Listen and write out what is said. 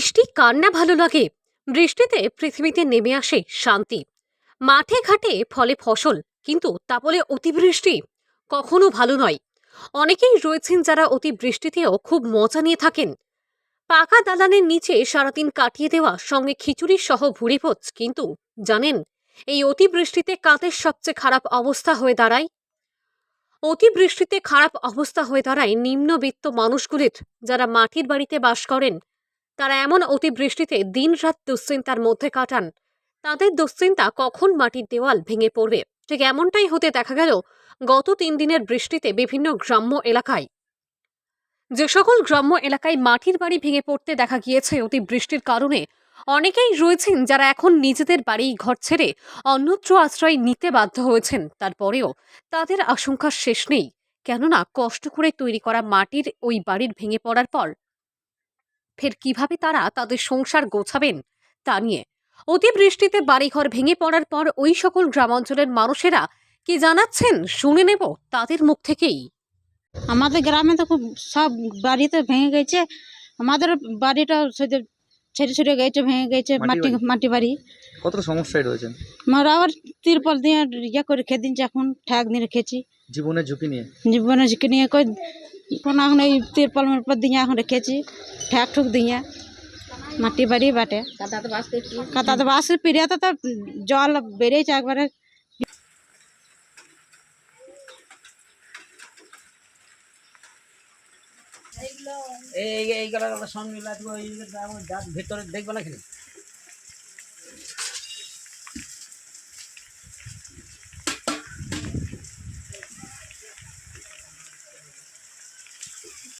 বৃষ্টি কার না ভালো লাগে। বৃষ্টিতে পৃথিবীতে নেমে আসে শান্তি। মাঠে ঘাটে ফলে ফসল, কিন্তু তা বলে অতিবৃষ্টি কখনো ভালো নয়। অনেকেই রয়েছেন যারা অতিবৃষ্টিতেও খুব মজা নিয়ে থাকেন। পাকা দালানের নিচে সারাদিন কাটিয়ে দেওয়া সঙ্গে খিচুড়ি সহ ভুড়িভোজ, কিন্তু জানেন, এই অতিবৃষ্টিতে কাদের সবচেয়ে খারাপ অবস্থা হয়ে দাঁড়ায়? অতিবৃষ্টিতে খারাপ অবস্থা হয়ে দাঁড়ায় নিম্নবিত্ত মানুষগুলির, যারা মাটির বাড়িতে বাস করেন। তারা এমন অতিবৃষ্টিতে দিনরাত দুশ্চিন্তার মধ্যে কাটান। তাদের দুশ্চিন্তা কখন মাটির দেওয়াল ভেঙে পড়বে? ঠিক এমনটাই হতে দেখা গেল গত তিন দিনের বৃষ্টিতে বিভিন্ন গ্রাম্য এলাকায়। যে সকল গ্রাম্য এলাকায় মাটির বাড়ি ভেঙে পড়তে দেখা গিয়েছে অতিবৃষ্টির কারণে, অনেকেই রয়েছেন যারা এখন নিজেদের বাড়ি ঘর ছেড়ে অন্যত্র আশ্রয় নিতে বাধ্য হয়েছেন। তারপরেও তাদের আশঙ্কার শেষ নেই। কেননা কষ্ট করে তৈরি করা মাটির ওই বাড়ির ভেঙে পড়ার পর ফের কীভাবে তারা তাদের সংসার গোছাবেন? তা নিয়ে অতিবৃষ্টিতে বাড়িঘর ভেঙে পড়ার পর ওই সকল গ্রামাঞ্চলের মানুষেরা কি জানাচ্ছেন? শুনে নেব তাদের মুখ থেকেই। আমাদের গ্রামে তো খুব সব বাড়িতে ভেঙে গেছে। আমাদের বাড়িটা ছেড়ে ছেড়ে গেছে ভেঙে গেছে মাটি মাটি বাড়ি? কতটা সমস্যায় রয়েছেন? আমরা আবার তিরপল দিয়ে ইয়ে করে খেয়ে দিনছি এখন ঠ্যাক দিয়ে রেখেছি। জীবনের ঝুঁকি নিয়ে? জীবনে ঝুঁকি নিয়ে কই এখন এখন এই তিরপল মিরপল দিয়ে এখন রেখেছি, ঠ্যাক ঠুক দিয়ে মাটি বাড়ি বাটে। কাতাতে বাস পিড়িয়াতে তো জল বেড়েছে একবারে। এই এইগুলো সব মিলা দিব এই ভিতরে দেখবে না